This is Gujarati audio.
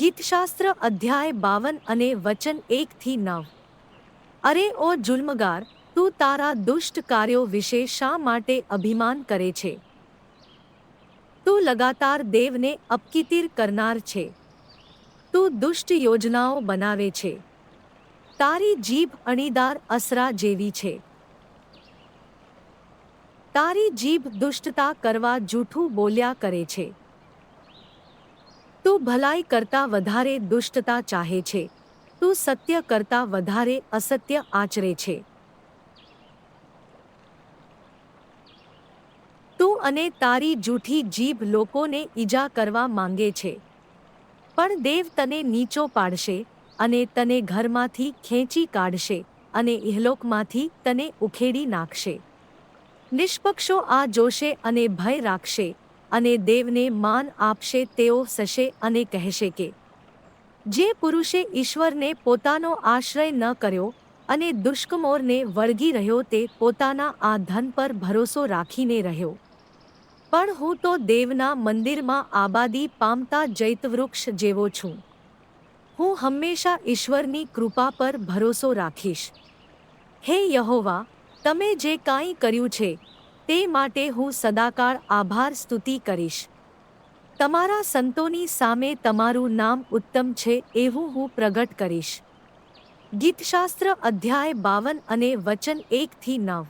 ગીતશાસ્ત્ર અધ્યાય બાવન અને વચન એકથી નવ. અરે ઓ જુલ્મગાર, તું તારા દુષ્ટ કાર્યો વિશે શા માટે અભિમાન કરે છે? તું લગાતાર દેવને અપકિતિર કરનાર છે. તું દુષ્ટ યોજનાઓ બનાવે છે. તારી જીભ અણીદાર અસરા જેવી છે. તારી જીભ દુષ્ટતા કરવા જૂઠું બોલ્યા કરે છે. તું ભલાઈ કરતા વધારે દુષ્ટતા ચાહે છે. તું સત્ય કરતા વધારે અસત્ય આચરે છે. તું અને તારી જૂઠી જીભ લોકોને ઈજા કરવા માંગે છે. પણ દેવ તને નીચો પાડશે અને તને ઘરમાંથી ખેંચી કાઢશે અને ઇહલોકમાંથી તને ઉખેડી નાખશે. નિષ્પક્ષો આ જોશે અને ભય રાખશે. અને દેવને માન આપશે તેઓ સશે અને કહેશે કે, જે પુરુષે ઈશ્વરને પોતાનો આશ્રય ન કર્યો અને દુષ્કમોરને વળગી રહ્યો તે પોતાના આ ધન પર ભરોસો રાખીને રહ્યો. પણ હું તો દેવના મંદિરમાં આબાદી પામતા જૈતવૃક્ષ જેવો છું. હું હંમેશા ઈશ્વરની કૃપા પર ભરોસો રાખીશ. હે યહોવા, તમે જે કાંઈ કર્યું છે તે માટે હું સદાકાળ આભાર સ્તુતિ કરીશ. તમારા સંતોની સામે તમારું નામ ઉત્તમ છે એવું હું પ્રગટ કરીશ. ગીતશાસ્ત્ર અધ્યાય બાવન અને વચન એકથી નવ.